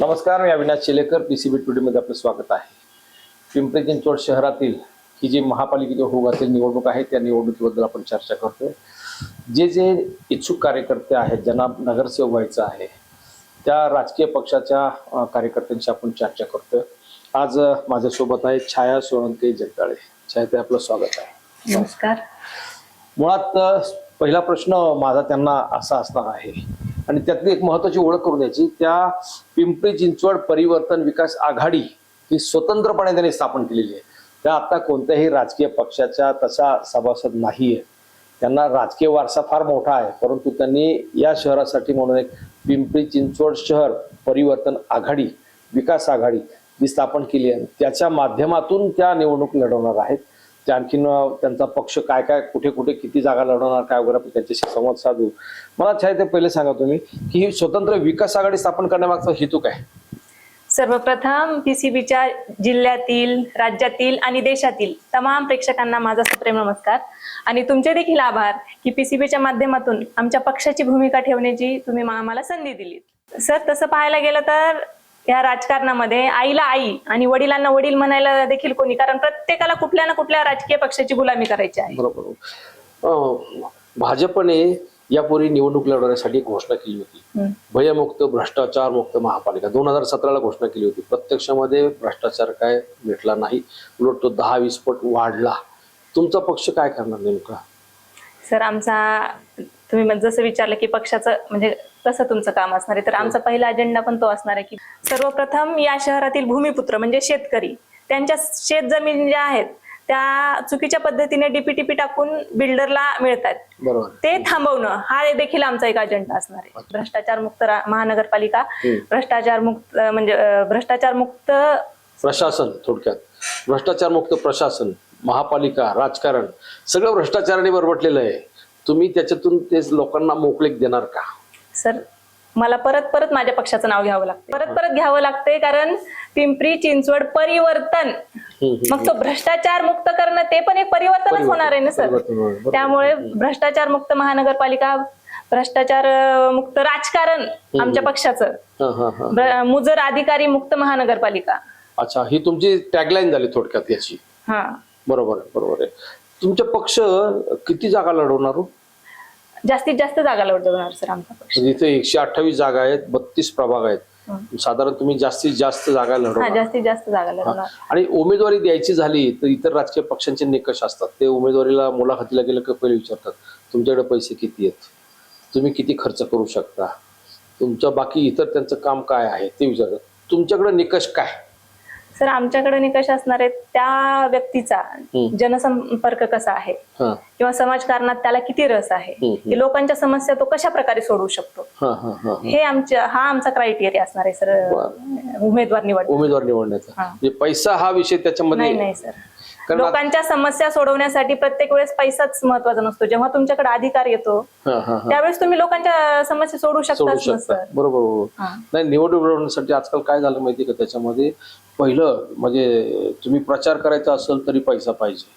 नमस्कार मी Avinash Shelekar P C B टुडेमध्ये आपलं स्वागत आहे. पिंपरी चिंचवड शहरातील ही जी महापालिकेची होगातील निवडणूक आहे त्या निवडणुकीबद्दल आपण चर्चा करतोय. जे जे इच्छुक कार्यकर्ते आहेत ज्यांना नगरसेवक व्हायचं आहे त्या राजकीय पक्षाच्या कार्यकर्त्यांशी आपण चर्चा करतोय. आज माझ्यासोबत आहे छाया सोळंके जगदाळे. छाया ते आपलं स्वागत आहे. नमस्कार. मुळात पहिला प्रश्न माझा त्यांना असा असणार आहे आणि त्यातली एक महत्वाची ओळख करून द्यायची त्या पिंपरी चिंचवड परिवर्तन विकास आघाडी ही स्वतंत्रपणे त्यांनी स्थापन केलेली आहे. त्या आता कोणत्याही राजकीय पक्षाच्या तसा सभासद नाहीये. त्यांना राजकीय वारसा फार मोठा आहे परंतु त्यांनी या शहरासाठी म्हणून एक पिंपरी चिंचवड शहर परिवर्तन आघाडी विकास आघाडी जी स्थापन केली आहे. त्याच्या माध्यमातून त्या निवडणूक लढवणार आहेत. त्या आणखीन त्यांचा पक्ष काय काय कुठे कुठे किती जागा लढवणार काय वगैरे त्यांच्याशी संवाद साधू. मला छाय ते पहिले सांगा तुम्ही की ही स्वतंत्र विकास आघाडी स्थापन करण्यामागचा हेतू काय? सर्वप्रथम पीसीबीच्या जिल्ह्यातील राज्यातील आणि देशातील तमाम प्रेक्षकांना माझा सुप्रेम नमस्कार. आणि तुमचे देखील आभार की पीसीबीच्या माध्यमातून आमच्या पक्षाची भूमिका ठेवण्याची तुम्ही आम्हाला संधी दिली सर तसं पाहायला गेलं तर या राजकारणामध्ये आईला आई आणि वडिलांना वडील म्हणायला देखील कोणी. कारण प्रत्येकाला कुठल्या ना कुठल्या राजकीय पक्षाची गुलामी करायची आहे. बरोबर. भाजपने यापूर्वी निवडणूक लढवण्यासाठी घोषणा केली होती. भयमुक्त भ्रष्टाचार मुक्त महापालिका. दोन हजार सतराला घोषणा केली होती. प्रत्यक्षामध्ये भ्रष्टाचार काय भेटला नाही. उलट तो दहा वीस पट वाढला. तुमचा पक्ष काय करणार नेमका? सर आमचा तुम्ही मग जसं विचारलं की पक्षाचं म्हणजे कसं तुमचं काम असणार आहे? तर आमचा पहिला अजेंडा पण तो असणार आहे की सर्वप्रथम या शहरातील भूमिपुत्र म्हणजे शेतकरी त्यांच्या शेत जमीन ज्या आहेत त्या चुकीच्या पद्धतीने डीपीटीपी टाकून बिल्डरला मिळतात. बरोबर. ते थांबवणं हा देखील आमचा एक अजेंडा असणार आहे. भ्रष्टाचार मुक्त महानगरपालिका. भ्रष्टाचार मुक्त म्हणजे भ्रष्टाचार मुक्त प्रशासन थोडक्यात. भ्रष्टाचार मुक्त प्रशासन महापालिका राजकारण सगळं भ्रष्टाचाराने बरबटलेलं आहे. तुम्ही त्याच्यातून ते लोकांना मोकळीक देणार का? सर मला परत परत माझ्या पक्षाचं नाव घ्यावं लागतं परत परत घ्यावं लागतंय कारण पिंपरी चिंचवड परिवर्तन मग तो भ्रष्टाचार मुक्त करणं ते पण एक परिवर्तनच परिवर्तन, होणार आहे ना सर. त्यामुळे भ्रष्टाचार मुक्त महानगरपालिका भ्रष्टाचार मुक्त राजकारण आमच्या पक्षाचं. मुजर अधिकारी मुक्त महानगरपालिका. अच्छा ही तुमची टॅगलाईन झाली थोडक्यात याची. हा. बरोबर आहे बरोबर आहे. तुमचा पक्ष किती जागा लढवणार हो? जास्तीत जास्त जागा लढवणार सर आमचा पक्ष. म्हणजे इथे एकशे अठ्ठावीस जागा आहेत बत्तीस प्रभाग आहेत. साधारण तुम्ही जास्तीत जास्त जागा हा लढवणार जास्तीत जास्त जागा. लढवणार. आणि उमेदवारी द्यायची झाली तर इतर राजकीय पक्षांचे निकष असतात. ते उमेदवारीला मुलाखतीला गेलं की पहिले विचारतात तुमच्याकडे पैसे किती आहेत? तुम्ही किती खर्च करू शकता? तुमच्या बाकी इतर त्यांचं काम काय आहे? ते विचारतात. तुमच्याकडे निकष काय? सर आमच्याकडे निकष असणार आहेत त्या व्यक्तीचा. जनसंपर्क कसा आहे? किंवा समाजकारणात त्याला किती रस आहे. की लोकांच्या समस्या तो कशा प्रकारे सोडवू शकतो? हा आमच्या हा आमचा क्रायटेरिया असणार आहे सर. उमेदवार निवड उमेदवार निवडण्याचा. म्हणजे पैसा हा विषय त्याच्यामध्ये नाही सर. लोकांच्या समस्या सोडवण्यासाठी प्रत्येक वेळेस पैसाच महत्त्वाचा नसतो. जेव्हा तुमच्याकडे अधिकार येतो हा हा हा. त्यावेळेस तुम्ही लोकांच्या समस्या सोडवू सोडू शकता. बरोबर. नाही निवडणूक लढवण्यासाठी आजकाल काय झालं माहिती का? त्याच्यामध्ये पहिलं म्हणजे तुम्ही प्रचार करायचा असेल तरी पैसा पाहिजे.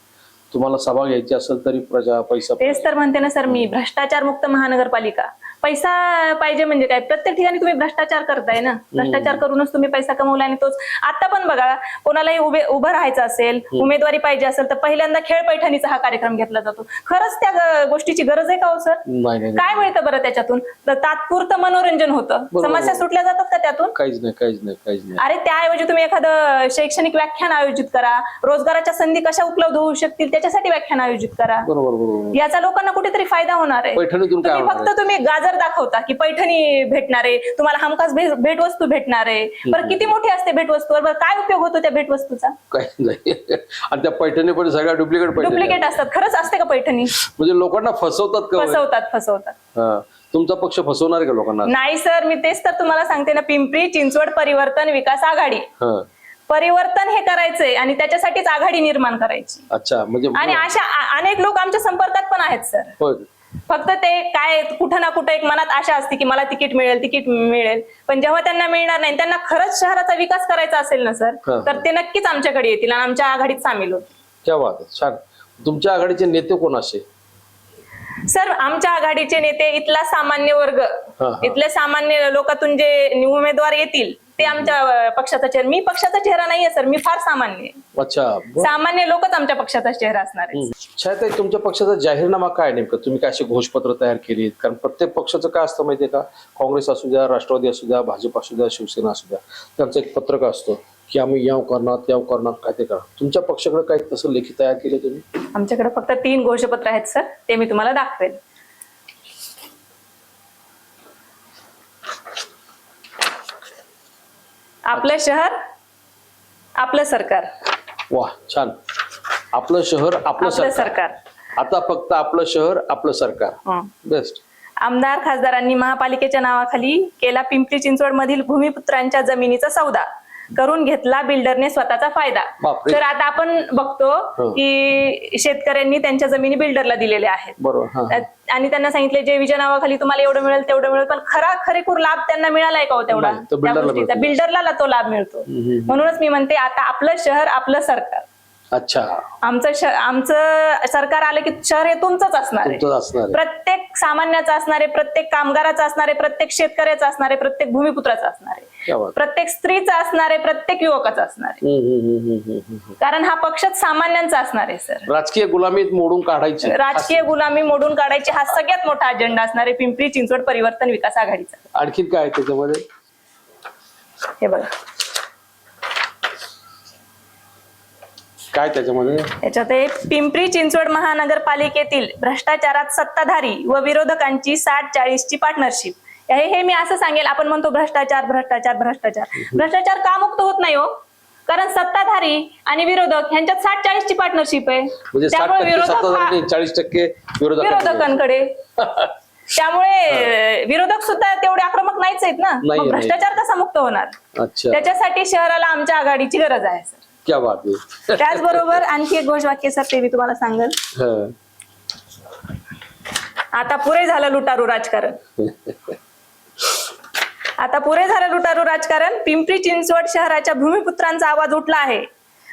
तुम्हाला सभा घ्यायची असेल तरी प्रजा पैसा तेच तर म्हणते ना सर मी भ्रष्टाचार मुक्त महानगरपालिका. पैसा पाहिजे म्हणजे काय? प्रत्येक ठिकाणी तुम्ही भ्रष्टाचार करताय ना? भ्रष्टाचार करूनच तुम्ही पैसा कमवला आणि तोच आता पण बघा कोणालाही उभे उभं राहायचं असेल उमेदवारी पाहिजे असेल तर पहिल्यांदा खेळ पैठणीचा हा कार्यक्रम घेतला जातो. खरंच त्या गोष्टीची गरज आहे का हो सर. काय मिळतं बरं त्याच्यातून? तर तात्पुरतं मनोरंजन होतं. समस्या सुटल्या जातात का त्यातून? काहीच नाही काहीच नाही काहीच नाही. अरे त्याऐवजी तुम्ही एखादं शैक्षणिक व्याख्यान आयोजित करा. रोजगाराच्या संधी कशा उपलब्ध होऊ शकतील त्याच्यासाठी व्याख्यान आयोजित करा. याचा लोकांना कुठेतरी फायदा होणार आहे. फक्त तुम्ही गाजर दाखवता की पैठणी भेटणार आहे तुम्हाला हमखास भे- भेटवस्तू भेटणार. आहे बरं किती मोठी असते भेटवस्तूवर बरं काय उपयोग होतो त्या भेटवस्तूचा? काहीच नाही. आणि त्या पैठणी पण सगळ्या डुप्लिकेट पैठणी डुप्लिकेट असतात. खरंच असते का पैठणी? म्हणजे लोकांना फसवतात का? फसवतात फसवतात. हा. तुमचा पक्ष फसवणार आहे का लोकांना? नाही सर. मी तेच तर तुम्हाला सांगते ना पिंपरी चिंचवड परिवर्तन विकास आघाडी. हा. परिवर्तन हे करायचंय आणि त्याच्यासाठीच आघाडी निर्माण करायची. अच्छा म्हणजे आणि अशा अनेक लोक आमच्या संपर्कात पण आहेत सर. होय. फक्त ते काय कुठं ना कुठं एक मनात आशा असते की मला तिकीट मिळेल तिकीट मिळेल पण जेव्हा त्यांना मिळणार नाही त्यांना खरंच शहराचा विकास करायचा असेल ना सर हा. तर ते नक्कीच आमच्याकडे येतील आणि आमच्या आघाडीत सामील होतील क्या बात आहे छान तुमच्या आघाडीचे नेते कोण असे सर आमच्या आघाडीचे नेते इथला सामान्य वर्ग हा, हा. इथले सामान्य लोकातून जे उमेदवार येतील ते आमच्या पक्षाचा चेहरा मी पक्षाचा चेहरा नाहीये सर. मी फार सामान्य आहे. अच्छा बरं. सामान्य लोकच आमच्या पक्षाचा चेहरा असणार आहे छायाताई तुमच्या पक्षाचा जाहीरनामा काय नेमकं? तुम्ही काय अशी घोषपत्र तयार केली कारण प्रत्येक पक्षाचं काय असतं माहितीये का? काँग्रेस असू द्या राष्ट्रवादी असू द्या भाजप असू द्या शिवसेना असू द्या त्यांचं एक पत्रक असतं की आम्ही याव करणार त्याव करणार काय ते करणार. तुमच्या पक्षाकडे काय तसं लेखी तयार केलं तुम्ही? आमच्याकडे फक्त तीन घोषपत्र आहेत सर. ते मी तुम्हाला दाखवेल आपलं शहर आपलं सरकार. वा छान. आपलं शहर आपलं आपलं सरकार. सरकार. आता फक्त आपलं शहर आपलं सरकार. हं. बेस्ट आमदार खासदारांनी महापालिकेच्या नावाखाली केला पिंपरी चिंचवड मधील भूमिपुत्रांच्या जमिनीचा सौदा. करून घेतला बिल्डरने स्वतःचा फायदा बापरे. तर आता आपण बघतो हं. की शेतकऱ्यांनी त्यांच्या जमिनी बिल्डरला दिलेल्या आहेत बरोबर हा हा. आणि त्यांना सांगितले जेवीच्या नावाखाली तुम्हाला एवढं मिळेल तेवढं मिळेल पण खरा खरेखूर लाभ त्यांना मिळालाय का हो तेवढा नाही, तो त्या builder ला गोष्टीचा मिळतो. बिल्डरला तो लाभ मिळतो हम्म. म्हणूनच मी म्हणते आता आपलं शहर आपलं सरकार अच्छा आमचं श- आमचं सरकार आलं की शहर हे तुमचंच असणार आहे तुमचं असणार आहे प्रत्येक सामान्याचं असणार प्रत्येक कामगाराचं असणार प्रत्येक शेतकऱ्याचं असणार प्रत्येक भूमिपुत्राचं असणार. प्रत्येक स्त्रीचं असणार प्रत्येक युवकाचं असणार. कारण हा पक्षच सामान्यांचा असणार आहे सर. राजकीय गुलामी मोडून काढायची. राजकीय गुलामी मोडून काढायची हा सगळ्यात मोठा अजेंडा असणार आहे पिंपरी चिंचवड परिवर्तन विकास आघाडीचा. आणखीन काय आहे त्याच्यामध्ये? हे बघा. काय त्याच्यामध्ये? याच्यात आहे पिंपरी चिंचवड महानगरपालिकेतील भ्रष्टाचारात सत्ताधारी व विरोधकांची साठ चाळीसची पार्टनरशिप हे हे मी असं सांगेल आपण म्हणतो भ्रष्टाचार भ्रष्टाचार भ्रष्टाचार. भ्रष्टाचार का मुक्त होत नाही हो? कारण सत्ताधारी आणि विरोधक यांच्यात साठ चाळीसची पार्टनरशिप आहे. म्हणजे त्यामुळे विरोधक हा- चाळीस टक्के विरोधकांकडे. त्यामुळे विरोधक सुद्धा तेवढे आक्रमक नाहीच आहेत ना. भ्रष्टाचार कसा मुक्त होणार? त्याच्यासाठी शहराला आमच्या आघाडीची गरज आहे सर. क्या बात आहे त्याचबरोबर आणखी एक घोषवाक्य सर ते मी तुम्हाला सांगेल. हं. आता पुरे झालं लुटारू राजकारण. आता पुरे झालं लुटारू राजकारण पिंपरी चिंचवड शहराच्या भूमिपुत्रांचा आवाज उठला आहे.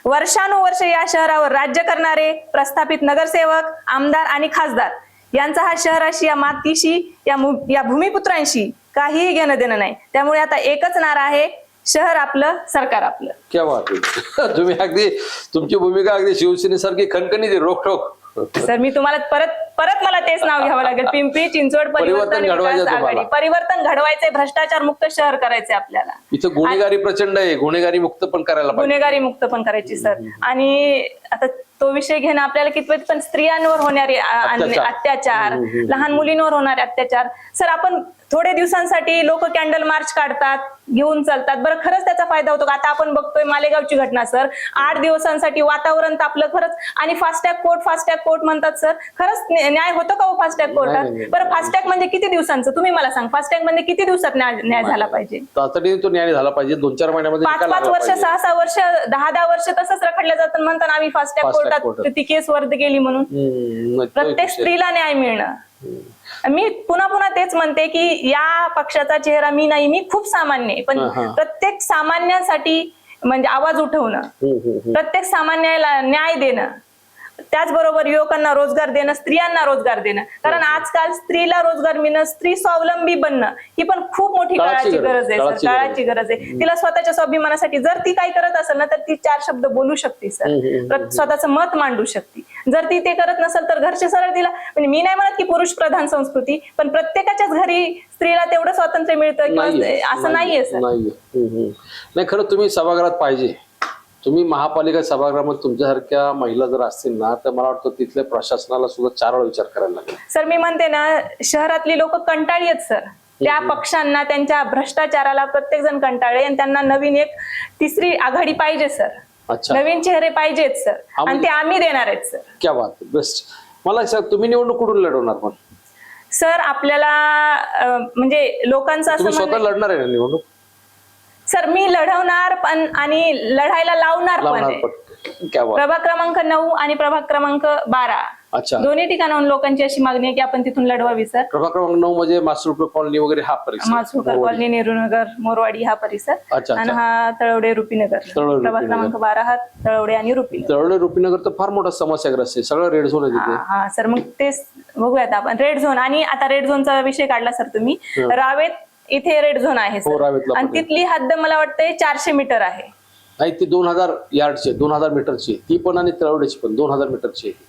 वर्षानुवर्ष या शहरावर राज्य करणारे प्रस्थापित नगरसेवक आमदार आणि खासदार यांचा हा शहराशी या मातीशी या मु- या भूमिपुत्रांशी काहीही घेणं देणं नाही. त्यामुळे आता एकच नारा आहे शहर आपलं सरकार आपलं. क्या बात आहे तुम्ही अगदी तुमची भूमिका अगदी शिवसेनेसारखी खणखणीत रोखोक सर मी तुम्हाला परत परत मला तेच नाव घ्यावं लागेल. पिंपरी चिंचवड परिवर्तन परिवर्तन घडवायचं विकास तुम्हाला. आघाडी. परिवर्तन घडवायचे भ्रष्टाचार मुक्त शहर करायचे आपल्याला. इथं गुन्हेगारी प्रचंड आहे गुन्हेगारी मुक्त पण करायला गुन्हेगारी मुक्त पण करायची सर. आणि आता तो विषय घेणं आपल्याला कितपत पण स्त्रियांवर होणारे अत्याचार. लहान मुलींवर होणारे अत्याचार. सर आपण थोडे दिवसांसाठी लोक कॅन्डल मार्च काढतात घेऊन चालतात. बरं खरंच त्याचा फायदा होतो का? आता आपण बघतोय मालेगावची घटना सर. आठ दिवसांसाठी वातावरण तापलं खरंच. आणि फास्टॅग कोर्ट फास्टॅग कोर्ट म्हणतात सर. खरंच न्या- न्याय होतो का हो फास्टॅग कोर्टात नाही, नाही. बरं फास्टॅग म्हणजे किती दिवसांचं? तुम्ही मला सांग फास्टॅग म्हणजे किती दिवसात न्याय झाला पाहिजे? तातडीने तो न्याय झाला पाहिजे. दोन चार महिन्यामध्ये पाच पाच वर्ष. सहा सहा वर्ष दहा दहा वर्ष तसंच रखडलं जातं म्हणताना आम्ही फास्टॅग कोर्टात कोर्टात. ती केस वर्ध केली म्हणून. प्रत्येक. स्त्रीला न्याय मिळणं. मी पुन्हा पुन्हा तेच म्हणते की या पक्षाचा चेहरा मी नाही मी खूप सामान्य आहे पण. प्रत्येक सामान्यासाठी म्हणजे आवाज उठवणं. प्रत्येक सामान्याला न्याय देणं त्याचबरोबर युवकांना रोजगार देणं स्त्रियांना रोजगार देणं. कारण आजकाल स्त्रीला रोजगार मिळणं स्त्री स्वावलंबी बनणं ही पण खूप मोठी काळाची गरज, आहे सर. काळाची गरज. आहे. तिला स्वतःच्या स्वाभिमानासाठी जर ती काय करत असेल ना तर ती चार शब्द बोलू शकते सर. स्वतःचं मत मांडू शकते. जर ती ते करत नसेल तर घरचे सरळ तिला म्हणजे मी नाही म्हणत की पुरुष प्रधान संस्कृती पण प्रत्येकाच्याच घरी स्त्रीला तेवढं स्वातंत्र्य मिळतं असं नाहीये. सर. नाही खरं तुम्ही सभागृहात पाहिजे. तुम्ही महापालिका सभागृहामध्ये तुमच्यासारख्या महिला जर असतील ना तर मला वाटतं तिथल्या प्रशासनाला सुद्धा चार वेळा विचार करायला लागेल. सर मी म्हणते ना शहरातली लोक कंटाळी आहेत सर. त्या पक्षांना त्यांच्या भ्रष्टाचाराला प्रत्येक जण कंटाळे आणि त्यांना नवीन एक तिसरी आघाडी पाहिजे सर. अच्छा. नवीन चेहरे पाहिजेत सर. आणि ते आम्ही देणार आहेत सर. क्या बात बेस्ट मला सांग तुम्ही निवडणूक कुठून लढवणार पण सर आपल्याला अं, म्हणजे लोकांचं असं तुम्ही स्वतः लढणार आहे ना निवडणूक? सर मी लढवणार पण आणि लढायला लावणार पण. लावणार आहे. पण. क्या बात. प्रभाग क्रमांक नऊ आणि प्रभाग क्रमांक बारा. अच्छा. दोन्ही ठिकाणाहून लोकांची अशी मागणी आहे की आपण तिथून लढवावी सर प्रभाग क्रमांक नऊ म्हणजे मासुरकर कॉलनी वगैरे हा परिसर. मासुकर कॉलनी नेहरूनगर मोरवाडी हा परिसर. अच्छा, आणि अच्छा. हा तळवडे रुपीनगर. तळवडे, प्रभाग रुपीनगर. क्रमांक बारा हा तळवडे आणि रुपीनगर. तळवडे रुपीनगर तर फार मोठा समस्याग्रस्त आहे. सगळं रेड झोन आहे हा तिथे. हा, सर मग तेच बघूयात आपण. रेड झोन आणि आता रेड झोनचा विषय काढला सर तुम्ही. रावेत इथे रेड झोन आहे सर आणि. तिथली हद्द मला वाटते चारशे मीटर आहे नाही ती दोन हजार यार्डची दोन हजार मीटरची. ती पण आणि तळवड्याची पण दोन हजार मीटरची आहे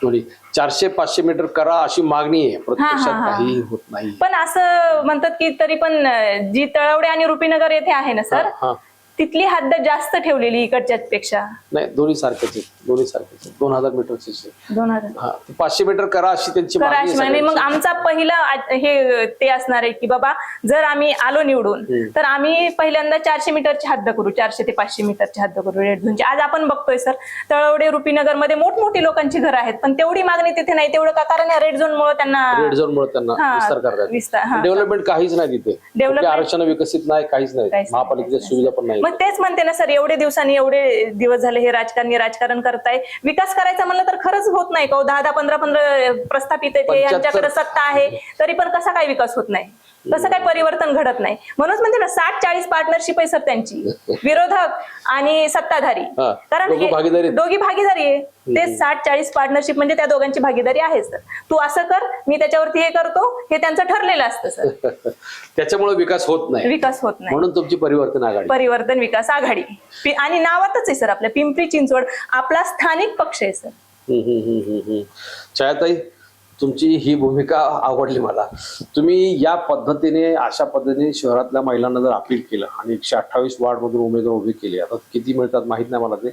दोन्ही चारशे पाचशे मीटर करा अशी मागणी आहे प्रत्यक्षात हा. काही होत नाही पण असं म्हणतात की तरी पण अं, जी तळवडे आणि रुपीनगर येथे आहे ना सर हा, हा. तिथली हद्द जास्त ठेवलेली इकडच्या पेक्षा नाही दोन्ही सारखेच आहेत दोन्ही सारखेच आहेत दोन हजार मीटरचीच आहे. दोन हजार. हा ते पाचशे मीटर करा अशी त्यांची मागणी आहे कराश म्हणजे मग सगळ्यांची. आमचा पहिला आ- हे ते असणार आहे की बाबा जर आम्ही आलो निवडून हम्म. तर आम्ही पहिल्यांदा चारशे मीटरची हद्द करू चारशे ते पाचशे मीटरची हद्द करू. रेड झोनची आज आपण बघतोय सर तळवडे रुपीनगरमध्ये मोठमोठी लोकांची घरं आहेत पण तेवढी मागणी तिथे नाही. तेवढं का कारण या रेड झोन मुळे त्यांना रेड झोन मुळे त्यांना हा, विस्तार करतात. विस्तार, हा. डेव्हलपमेंट काहीच नाही तिथे. Development- कुठे आरक्षण विकसित नाही काहीच नाही. काहीच नाही, महापालिकेच्या काहीच सुविधा पण नाही. मग तेच म्हणते ना सर एवढे दिवसांनी एवढे दिवस झाले हे राजकारणी राजकारण करताय. विकास करायचा म्हणलं तर खरंच होत नाही का हो? दहा दहा पंधरा पंधरा प्रस्थापित यांच्याकडे सत्ता आहे. तरी पण कसा काय विकास होत नाही? कसं काय परिवर्तन घडत नाही. म्हणूनच म्हणते ना साठ चाळीस पार्टनरशिप आहे सर त्यांची. विरोधक आणि सत्ताधारी. कारण दोघं भागीदारी. आहेत. दोघी भागीदारी आहे. ते साठ चाळीस पार्टनरशिप म्हणजे त्या दोघांची भागीदारी आहे सर. तू असं कर मी त्याच्यावरती हे करतो हे त्यांचं ठरलेलं असतं सर. त्याच्यामुळे विकास होत नाही. विकास होत नाही. म्हणून तुमची परिवर्तन आघाडी. परिवर्तन विकास आघाडी. आणि नावातच आहे सर आपल्या पिंपरी चिंचवड. आपला स्थानिक पक्ष आहे सर. हम्म, हम्म, हम्म, हम्म, हम्म. छायाताई तुमची ही भूमिका आवडली मला. तुम्ही या पद्धतीने अशा पद्धतीने शहरातल्या महिलांना जर अपील केलं आणि एकशे अठ्ठावीस वार्डमधून उमेदवार उभे केले आता किती मिळतात माहीत नाही मला ते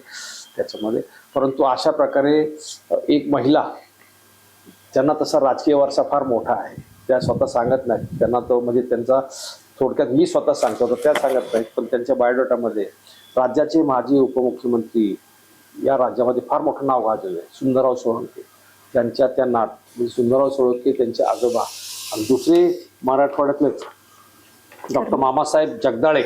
त्याच्यामध्ये. परंतु अशा प्रकारे एक महिला त्यांना तसा राजकीय वारसा फार मोठा आहे त्या स्वतः सांगत नाहीत. त्यांना तो म्हणजे त्यांचा थोडक्यात मी स्वतः सांगतो तर त्या सांगत नाहीत. पण त्यांच्या बायोडाटामध्ये राज्याचे माजी उपमुख्यमंत्री या राज्यामध्ये फार मोठं नाव गाजवलं आहे सुंदरराव सोळंके. त्यांच्या त्या नाट म्हणजे सुंदरराव सोळंके त्यांचे आजोबा. आणि दुसरे मराठवाड्यातलेच डॉक्टर मामासाहेब जगदाळे.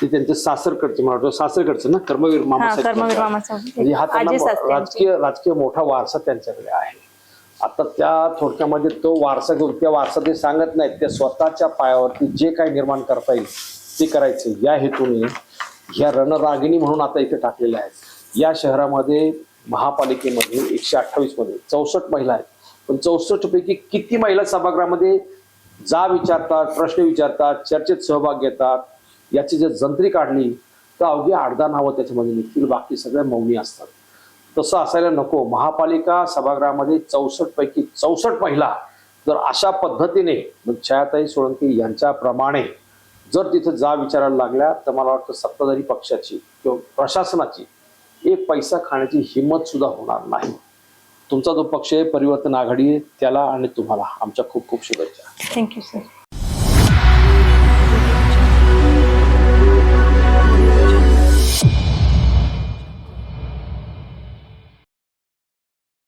ते त्यांचे सासरकडचे वाटतं सासरकडचे ना कर्मवीर हा मामासाहेब कर्मवीर जगदाळे. मामासाहेब. म्हणजे हा आजी त्यांना राजकीय राजकीय मोठा वारसा त्यांच्याकडे आहे. आता त्या थोडक्यामध्ये तो वारसा घेऊन त्या वारसा ते सांगत नाहीत त्या स्वतःच्या पायावरती जे काही निर्माण करता येईल ते करायचे. या हेतूने ह्या रणरागिणी म्हणून आता इथे टाकलेल्या आहेत. या शहरामध्ये महापालिकेमध्ये एकशे अठ्ठावीसमध्ये चौसष्ट महिला आहेत. पण चौसष्ट पैकी किती महिला सभागृहामध्ये जा विचारतात प्रश्न विचारतात चर्चेत सहभाग घेतात याची जर जंत्री काढली तर अवघी आडदा नावं त्याच्यामध्ये निघतील. बाकी सगळ्या मौनी असतात. तसं असायला नको. महापालिका सभागृहामध्ये चौसष्ट पैकी चौसष्ट महिला जर अशा पद्धतीने मग छायाताई सोळंकी यांच्याप्रमाणे जर तिथं जा विचारायला लागल्या तर मला वाटतं सत्ताधारी पक्षाची किंवा प्रशासनाची एक पैसा खाण्याची हिंमत सुद्धा होणार नाही. तुमचा जो पक्ष आहे परिवर्तन आघाडी आहे त्याला आणि तुम्हाला आमच्या खूप खूप शुभेच्छा. Thank you sir